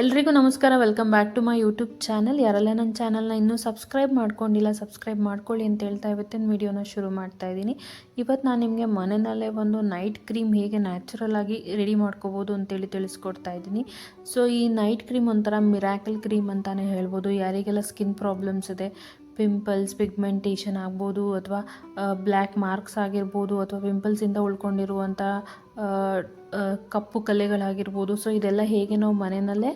ಎಲ್ರಿಗೂ ನಮಸ್ಕಾರ welcome back to my YouTube channel ಯಾರೆಲ್ಲ ನನ್ನ ಚಾನಲ್ನ ಇನ್ನೂ ಸಬ್ಸ್ಕ್ರೈಬ್ ಮಾಡ್ಕೊಂಡಿಲ್ಲ ಸಬ್ಸ್ಕ್ರೈಬ್ ಮಾಡ್ಕೊಳ್ಳಿ ಅಂತ ಹೇಳ್ತಾ ಇವತ್ತಿನ ವೀಡಿಯೋನ ಶುರು ಮಾಡ್ತಾ ಇದ್ದೀನಿ. ಇವತ್ತು ನಾನು ನಿಮಗೆ ಮನೆಯಲ್ಲೇ ಒಂದು ನೈಟ್ ಕ್ರೀಮ್ ಹೇಗೆ ನ್ಯಾಚುರಲ್ ಆಗಿ ರೆಡಿ ಮಾಡ್ಕೋಬೋದು ಅಂತೇಳಿ ತಿಳಿಸ್ಕೊಡ್ತಾ ಇದ್ದೀನಿ. ಸೊ ಈ ನೈಟ್ ಕ್ರೀಮ್ ಒಂಥರ ಮಿರಾಕಲ್ ಕ್ರೀಮ್ ಅಂತಲೇ ಹೇಳ್ಬೋದು. ಯಾರಿಗೆಲ್ಲ ಸ್ಕಿನ್ ಪ್ರಾಬ್ಲಮ್ಸ್ ಇದೆ ಪಿಂಪಲ್ಸ್ ಪಿಗ್ಮೆಂಟೇಷನ್ ಆಗ್ಬೋದು, ಅಥವಾ ಬ್ಲ್ಯಾಕ್ ಮಾರ್ಕ್ಸ್ ಆಗಿರ್ಬೋದು, ಅಥವಾ ಪಿಂಪಲ್ಸಿಂದ ಉಳ್ಕೊಂಡಿರುವಂಥ ಕಪ್ಪು ಕಲೆಗಳಾಗಿರ್ಬೋದು. ಸೊ ಇದೆಲ್ಲ ಹೇಗೆ ನಾವು ಮನೆಯಲ್ಲೇ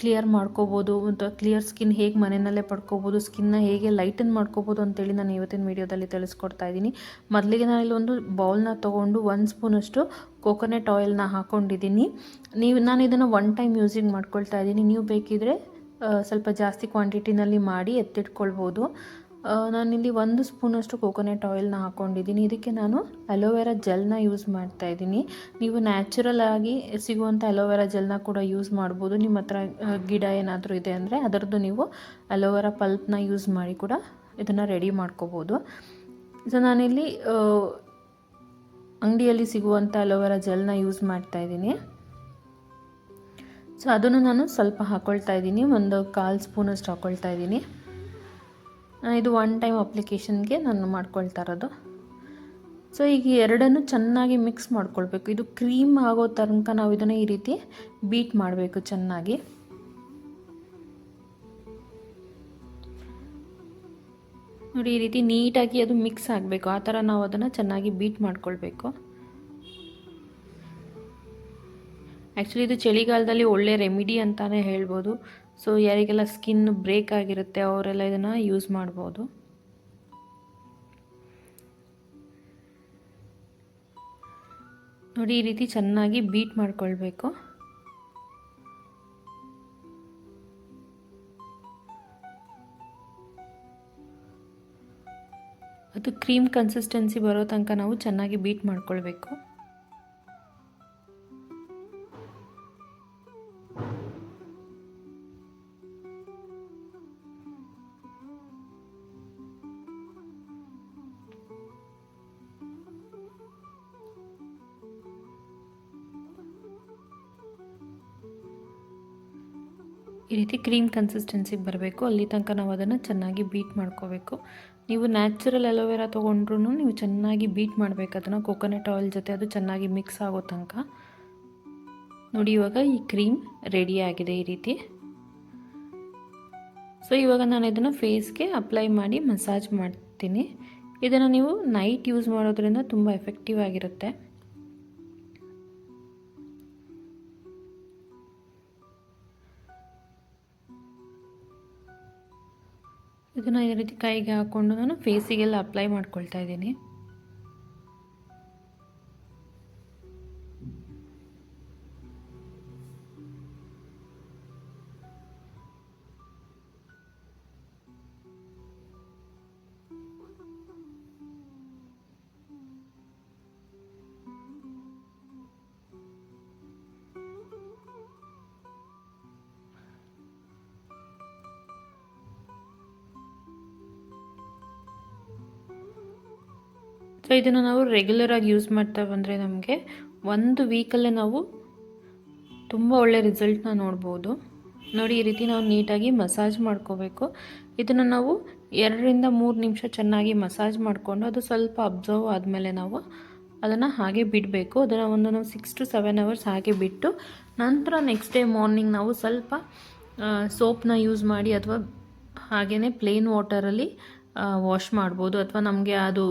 ಕ್ಲಿಯರ್ ಮಾಡ್ಕೋಬೋದು ಅಂತ ಕ್ಲಿಯರ್ ಸ್ಕಿನ್ ಹೇಗೆ ಮನೆಯಲ್ಲೇ ಪಡ್ಕೋಬೋದು ಸ್ಕಿನ್ನ ಹೇಗೆ ಲೈಟನ್ ಮಾಡ್ಕೋಬೋದು ಅಂತೇಳಿ ನಾನು ಇವತ್ತಿನ ವೀಡಿಯೋದಲ್ಲಿ ತಿಳಿಸ್ಕೊಡ್ತಾ ಇದ್ದೀನಿ. ಮೊದಲಿಗೆ ನಾನು ಇಲ್ಲೊಂದು ಬೌಲ್ನ ತೊಗೊಂಡು ಒನ್ ಸ್ಪೂನಷ್ಟು ಕೋಕೋನಟ್ ಆಯಿಲ್ನ ಹಾಕ್ಕೊಂಡಿದ್ದೀನಿ ನೀವು, ನಾನು ಇದನ್ನು ಒನ್ ಟೈಮ್ ಯೂಸಿಂಗ್ ಮಾಡ್ಕೊಳ್ತಾ ಇದ್ದೀನಿ. ನೀವು ಬೇಕಿದ್ರೆ ಸ್ವಲ್ಪ ಜಾಸ್ತಿ ಕ್ವಾಂಟಿಟಿನಲ್ಲಿ ಮಾಡಿ ಎತ್ತಿಟ್ಕೊಳ್ಬೋದು. ನಾನಿಲ್ಲಿ ಒಂದು ಸ್ಪೂನಷ್ಟು ಕೋಕೋನಟ್ ಆಯಿಲ್ನ ಹಾಕ್ಕೊಂಡಿದ್ದೀನಿ ಇದಕ್ಕೆ ನಾನು ಅಲೋವೆರಾ ಜೆಲ್ನ ಯೂಸ್ ಮಾಡ್ತಾ ಇದ್ದೀನಿ. ನೀವು ನ್ಯಾಚುರಲ್ ಆಗಿ ಸಿಗುವಂಥ ಅಲೋವೆರಾ ಜೆಲ್ನ ಕೂಡ ಯೂಸ್ ಮಾಡ್ಬೋದು. ನಿಮ್ಮ ಹತ್ರ ಗಿಡ ಏನಾದರೂ ಇದೆ ಅಂದರೆ ಅದರದ್ದು ನೀವು ಅಲೋವೆರಾ ಪಲ್ಪ್ನ ಯೂಸ್ ಮಾಡಿ ಕೂಡ ಇದನ್ನು ರೆಡಿ ಮಾಡ್ಕೋಬೋದು. ಸೊ, ನಾನಿಲ್ಲಿ ಅಂಗಡಿಯಲ್ಲಿ ಸಿಗುವಂಥ ಅಲೋವೆರಾ ಜೆಲ್ನ ಯೂಸ್ ಮಾಡ್ತಾ ಇದ್ದೀನಿ. ಸೊ, ಅದನ್ನು ನಾನು ಸ್ವಲ್ಪ ಹಾಕ್ಕೊಳ್ತಾ ಇದ್ದೀನಿ. ಒಂದು ಕಾಲು ಸ್ಪೂನಷ್ಟು ಹಾಕ್ಕೊಳ್ತಾ ಇದ್ದೀನಿ. ಇದು ಒನ್ ಟೈಮ್ ಅಪ್ಲಿಕೇಶನ್ಗೆ ನಾನು ಮಾಡ್ಕೊಳ್ತಾ ಇರೋದು. ಸೊ ಈಗ ಎರಡನ್ನು ಚೆನ್ನಾಗಿ ಮಿಕ್ಸ್ ಮಾಡ್ಕೊಳ್ಬೇಕು. ಇದು ಕ್ರೀಮ್ ಆಗೋ ತನಕ ನಾವು ಇದನ್ನು ಈ ರೀತಿ ಬೀಟ್ ಮಾಡಬೇಕು ಚೆನ್ನಾಗಿ. ನೋಡಿ, ಈ ರೀತಿ ನೀಟಾಗಿ ಅದು ಮಿಕ್ಸ್ ಆಗಬೇಕು. ಆ ಥರ ನಾವು ಅದನ್ನು ಚೆನ್ನಾಗಿ ಬೀಟ್ ಮಾಡ್ಕೊಳ್ಬೇಕು. ಆ್ಯಕ್ಚುಲಿ ಇದು ಚಳಿಗಾಲದಲ್ಲಿ ಒಳ್ಳೆ ರೆಮಿಡಿ ಅಂತಲೇ ಹೇಳ್ಬೋದು. ಸೊ ಯಾರಿಗೆಲ್ಲ ಸ್ಕಿನ್ ಬ್ರೇಕ್ ಆಗಿರುತ್ತೆ, ಅವರೆಲ್ಲ ಇದನ್ನು ಯೂಸ್ ಮಾಡ್ಬೋದು. ನೋಡಿ, ಈ ರೀತಿ ಚೆನ್ನಾಗಿ ಬೀಟ್ ಮಾಡ್ಕೊಳ್ಬೇಕು. ಅದು ಕ್ರೀಮ್ ಕನ್ಸಿಸ್ಟೆನ್ಸಿ ಬರೋ ತನಕ ನಾವು ಚೆನ್ನಾಗಿ ಬೀಟ್ ಮಾಡ್ಕೊಳ್ಬೇಕು. ಈ ರೀತಿ ಕ್ರೀಮ್ ಕನ್ಸಿಸ್ಟೆನ್ಸಿಗೆ ಬರಬೇಕು. ಅಲ್ಲಿ ತನಕ ನಾವು ಅದನ್ನು ಚೆನ್ನಾಗಿ ಬೀಟ್ ಮಾಡ್ಕೋಬೇಕು. ನೀವು ನ್ಯಾಚುರಲ್ ಅಲೋವೆರಾ ತೊಗೊಂಡ್ರೂ ನೀವು ಚೆನ್ನಾಗಿ ಬೀಟ್ ಮಾಡಬೇಕು. ಅದನ್ನು ಕೊಕೊನಟ್ ಆಯಿಲ್ ಜೊತೆ ಅದು ಚೆನ್ನಾಗಿ ಮಿಕ್ಸ್ ಆಗೋ ತನಕ. ನೋಡಿ, ಇವಾಗ ಈ ಕ್ರೀಮ್ ರೆಡಿ ಆಗಿದೆ ಈ ರೀತಿ. ಸೊ, ಇವಾಗ ನಾನು ಇದನ್ನು ಫೇಸ್ಗೆ ಅಪ್ಲೈ ಮಾಡಿ ಮಸಾಜ್ ಮಾಡ್ತೀನಿ. ಇದನ್ನು ನೀವು ನೈಟ್ ಯೂಸ್ ಮಾಡೋದ್ರಿಂದ ತುಂಬ ಎಫೆಕ್ಟಿವ್ ಆಗಿರುತ್ತೆ. ಇದನ್ನು ಈ ರೀತಿ ಕೈಗೆ ಹಾಕ್ಕೊಂಡು ನಾನು ಫೇಸಿಗೆಲ್ಲ ಅಪ್ಲೈ ಮಾಡ್ಕೊಳ್ತಾ ಇದ್ದೀನಿ. ಸೊ ಇದನ್ನು ನಾವು ರೆಗ್ಯುಲರಾಗಿ ಯೂಸ್ ಮಾಡ್ತಾ ಬಂದರೆ ನಮಗೆ ಒಂದು ವೀಕಲ್ಲೇ ನಾವು ತುಂಬ ಒಳ್ಳೆ ರಿಸಲ್ಟ್ನ ನೋಡ್ಬೋದು. ನೋಡಿ, ಈ ರೀತಿ ನಾವು ನೀಟಾಗಿ ಮಸಾಜ್ ಮಾಡ್ಕೋಬೇಕು. ಇದನ್ನು ನಾವು ಎರಡರಿಂದ ಮೂರು ನಿಮಿಷ ಚೆನ್ನಾಗಿ ಮಸಾಜ್ ಮಾಡಿಕೊಂಡು ಅದು ಸ್ವಲ್ಪ ಅಬ್ಸರ್ವ್ ಆದಮೇಲೆ ನಾವು ಅದನ್ನು ಹಾಗೆ ಬಿಡಬೇಕು. ಅದನ್ನು ಒಂದು ನಾವು ಸಿಕ್ಸ್ ಟು ಸೆವೆನ್ ಅವರ್ಸ್ ಹಾಗೆ ಬಿಟ್ಟು ನಂತರ ನೆಕ್ಸ್ಟ್ ಡೇ ಮಾರ್ನಿಂಗ್ ನಾವು ಸ್ವಲ್ಪ ಸೋಪ್ನ ಯೂಸ್ ಮಾಡಿ ಅಥವಾ ಹಾಗೆಯೇ ಪ್ಲೇನ್ ವಾಟರಲ್ಲಿ ವಾಶ್ ಮಾಡ್ಬೋದು. ಅಥವಾ ನಮಗೆ ಅದು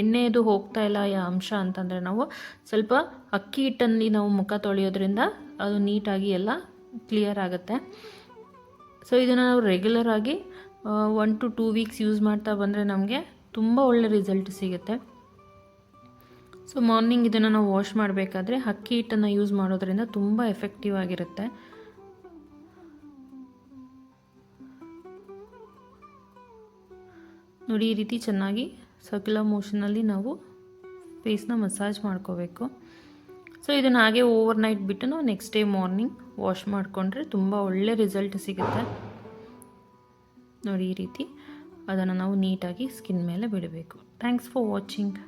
ಎಣ್ಣೆದು ಹೋಗ್ತಾ ಇಲ್ಲ ಯಾ ಅಂಶ ಅಂತಂದರೆ ನಾವು ಸ್ವಲ್ಪ ಅಕ್ಕಿ ಹಿಟ್ಟಲ್ಲಿ ನಾವು ಮುಖ ತೊಳೆಯೋದ್ರಿಂದ ಅದು ನೀಟಾಗಿ ಎಲ್ಲ ಕ್ಲಿಯರ್ ಆಗುತ್ತೆ. ಸೊ ಇದನ್ನು ನಾವು ರೆಗ್ಯುಲರ್ ಆಗಿ one to two weeks use ಮಾಡ್ತಾ ಬಂದರೆ ನಮಗೆ ತುಂಬ ಒಳ್ಳೆ ರಿಸಲ್ಟ್ ಸಿಗುತ್ತೆ. ಸೊ ಮಾರ್ನಿಂಗ್ ಇದನ್ನು ನಾವು ವಾಶ್ ಮಾಡಬೇಕಾದ್ರೆ ಅಕ್ಕಿ ಹಿಟ್ಟನ್ನು ಯೂಸ್ ಮಾಡೋದ್ರಿಂದ ತುಂಬ ಎಫೆಕ್ಟಿವ್ ಆಗಿರುತ್ತೆ. ನೋಡಿ, ಈ ರೀತಿ ಚೆನ್ನಾಗಿ ಸರ್ಕ್ಯುಲರ್ ಮೋಷನಲ್ಲಿ ನಾವು ಫೇಸ್ನ ಮಸಾಜ್ ಮಾಡ್ಕೋಬೇಕು. ಸೊ ಇದನ್ನು ಹಾಗೆ ಓವರ್ ನೈಟ್ ಬಿಟ್ಟು ನಾವು ನೆಕ್ಸ್ಟ್ ಡೇ ಮಾರ್ನಿಂಗ್ ವಾಶ್ ಮಾಡಿಕೊಂಡ್ರೆ ತುಂಬ ಒಳ್ಳೆ ರಿಸಲ್ಟ್ ಸಿಗುತ್ತೆ. ನೋಡಿ ಈ ರೀತಿ. ಅದನ್ನು ನಾವು ನೀಟಾಗಿ ಸ್ಕಿನ್ ಮೇಲೆ ಬಿಡಬೇಕು. Thanks for watching